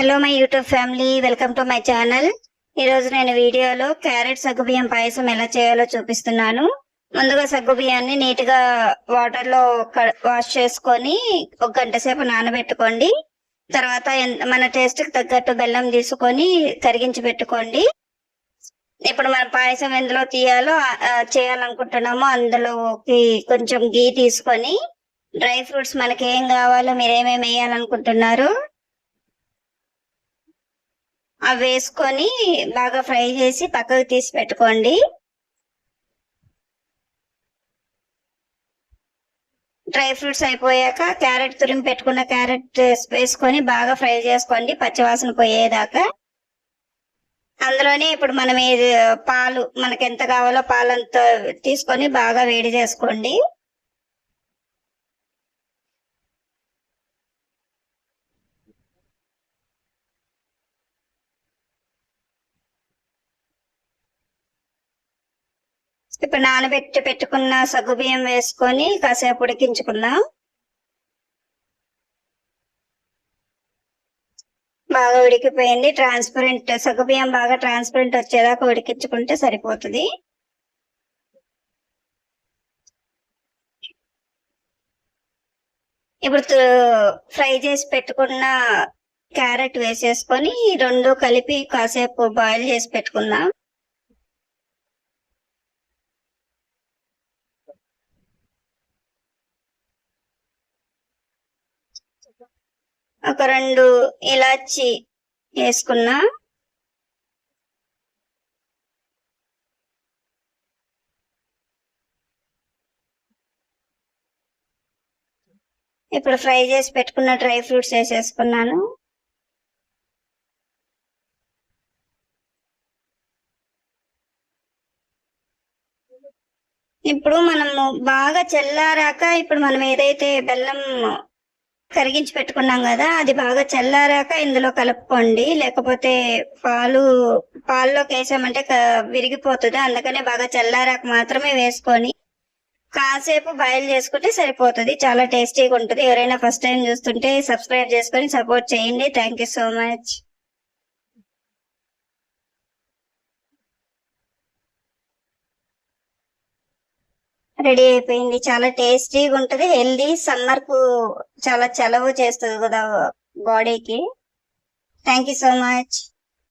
Hello my YouTube family welcome to my channel ఈరోజు నేను వీడియోలో క్యారెట్ సగ్గుబియ్యం పాయసం ఎలా చేయాలో చూపిస్తున్నాను. ముందుగా సగ్గుబియ్యాన్ని నీట్గా వాటర్లో క- వాష్ చేసుకొని ఒక గంట సేపు నానబెట్టుకోండి. తర్వాత మన టేస్ట్కి తగ్గట్టు బెల్లం తీసుకొని కరిగించి పెట్టుకోండి. ఇప్పుడు మన పాయసం ఎందులో తీయాలో చేయాలనుకుంటున్నామో అందులోకి కొంచెం గీ తీసుకొని డ్రై ఫ్రూట్స్ మనకి ఏం కావాలో మీరు ఏమేమి వేయాలనుకుంటున్నారు అవి వేసుకొని బాగా ఫ్రై చేసి పక్కకు తీసి పెట్టుకోండి. డ్రై ఫ్రూట్స్ అయిపోయాక క్యారెట్ తురిమి పెట్టుకున్న క్యారెట్ వేసుకొని బాగా ఫ్రై చేసుకోండి పచ్చివాసన పోయేదాకా. అందులోనే ఇప్పుడు మనం ఇది పాలు మనకి ఎంత కావాలో పాలంతా తీసుకొని బాగా వేడి చేసుకోండి. ఇప్పుడు నానబెట్టి పెట్టుకున్న సగ్గుబియ్యం వేసుకొని కాసేపు ఉడికించుకుందాం. బాగా ఉడికిపోయింది. ట్రాన్స్పరెంట్ సగ్గుబియ్యం బాగా ట్రాన్స్పరెంట్ వచ్చేదాకా ఉడికించుకుంటే సరిపోతుంది. ఇప్పుడు ఫ్రై చేసి పెట్టుకున్న క్యారెట్ వేసేసుకొని రెండు కలిపి కాసేపు బాయిల్ చేసి పెట్టుకుందాం. ఒక రెండు ఇలాచి వేసుకున్నా. ఇప్పుడు ఫ్రై చేసి పెట్టుకున్న డ్రై ఫ్రూట్స్ వేసేసుకున్నాను. ఇప్పుడు మనము బాగా చల్లారాక ఇప్పుడు మనం ఏదైతే బెల్లం కరిగించి పెట్టుకున్నాం కదా అది బాగా చల్లారాక ఇందులో కలుపుకోండి. లేకపోతే పాలు పాల్లోకి వేసామంటే విరిగిపోతుంది. అందుకనే బాగా చల్లారాక మాత్రమే వేసుకొని కాసేపు బాయిల్ చేసుకుంటే సరిపోతుంది. చాలా టేస్టీగా ఉంటుంది. ఎవరైనా ఫస్ట్ టైం చూస్తుంటే సబ్స్క్రైబ్ చేసుకొని సపోర్ట్ చేయండి. Thank you so much ready అయిపోయింది. చాలా టేస్టీగా ఉంటది. హెల్దీ సమ్మర్కు చాలా చలవ చేస్తుంది కదా బాడీకి. Thank you so much.